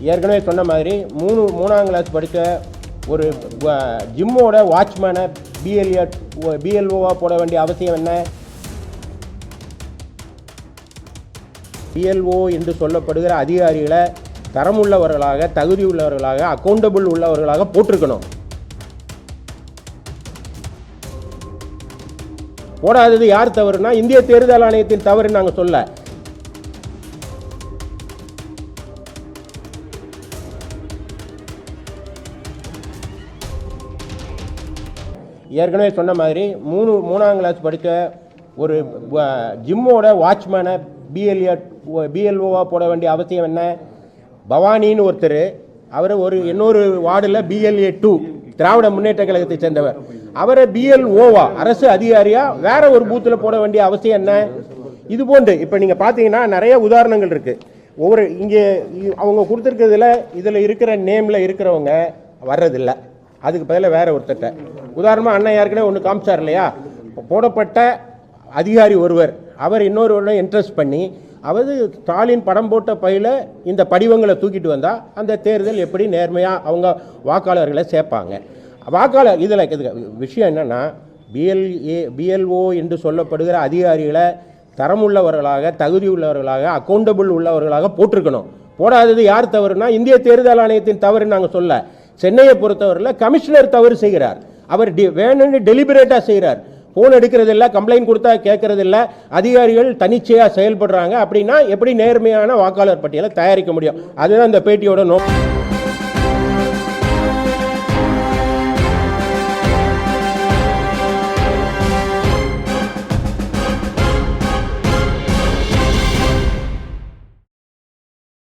ஏற்கனவே சொன்ன மாதிரி மூணு மூணாம் கிளாஸ் படித்த ஒரு ஜிம்மோட வாட்ச்மேனை பிஎல்ஏ பிஎல்ஓவாக போட வேண்டிய அவசியம் என்ன? பிஎல்ஓ என்று சொல்லப்படுகிற அதிகாரிகளை தரமுள்ளவர்களாக தகுதி உள்ளவர்களாக அக்கௌண்டபிள் உள்ளவர்களாக போட்டிருக்கணும். போடாதது யார் தவறுனா இந்திய தேர்தல் ஆணையத்தின் தவறு நாங்கள் சொல்ல. ஏற்கனவே சொன்ன மாதிரி மூணு மூணாம் கிளாஸ் படித்த ஒரு ஜிம்மோட வாட்ச்மேனை பிஎல்ஏ பிஎல்ஓவாக போட வேண்டிய அவசியம் என்ன? பவானின்னு ஒருத்தர் அவர் ஒரு இன்னொரு வார்டில் பிஎல்ஏ டூ திராவிட முன்னேற்ற கழகத்தை சேர்ந்தவர். அவரை பிஎல்ஓவா அரசு அதிகாரியாக வேற ஒரு பூத்தில் போட வேண்டிய அவசியம் என்ன? இது போன்று. இப்போ நீங்கள் பார்த்தீங்கன்னா நிறைய உதாரணங்கள் இருக்குது ஒவ்வொரு இங்கே அவங்க கொடுத்துருக்கிறதுல இதில் இருக்கிற நேமில் இருக்கிறவங்க வர்றதில்லை. அதுக்கு பதிலாக வேற ஒருத்தட்ட உதாரணமாக அண்ணன் ஏற்கனவே ஒன்று காமிச்சார் இல்லையா? போடப்பட்ட அதிகாரி ஒருவர். அவர் இன்னொருவரை இன்ட்ரெஸ்ட் பண்ணி அவர் ஸ்டாலின் படம் போட்ட பையில் இந்த படிவங்களை தூக்கிட்டு வந்தால் அந்த தேர்தல் எப்படி நேர்மையாக அவங்க வாக்காளர்களை சேர்ப்பாங்க. வாக்காளர் இதில் இது விஷயம் என்னென்னா பிஎல்ஏ பிஎல்ஓ என்று சொல்லப்படுகிற அதிகாரிகளை தரமுள்ளவர்களாக தகுதி உள்ளவர்களாக அக்கௌண்டபிள் உள்ளவர்களாக போட்டிருக்கணும். போடாதது யார் தவறுனா இந்திய தேர்தல் ஆணையத்தின் தவறு நாங்கள் சொல்ல. சென்னையை பொறுத்தவரையில் கமிஷனர் தவறு செய்கிறார். அவர் டி வேணும்னு டெலிபரேட்டாக செய்கிறார். ஃபோன் எடுக்கிறதில்ல கம்ப்ளைண்ட் கொடுத்தா கேட்கறதில்ல அதிகாரிகள் தனிச்சையாக செயல்படுறாங்க அப்படின்னா எப்படி நேர்மையான வாக்காளர் பட்டியலை தயாரிக்க முடியும்? அதுதான் இந்த பேட்டியோட நோக்கம்.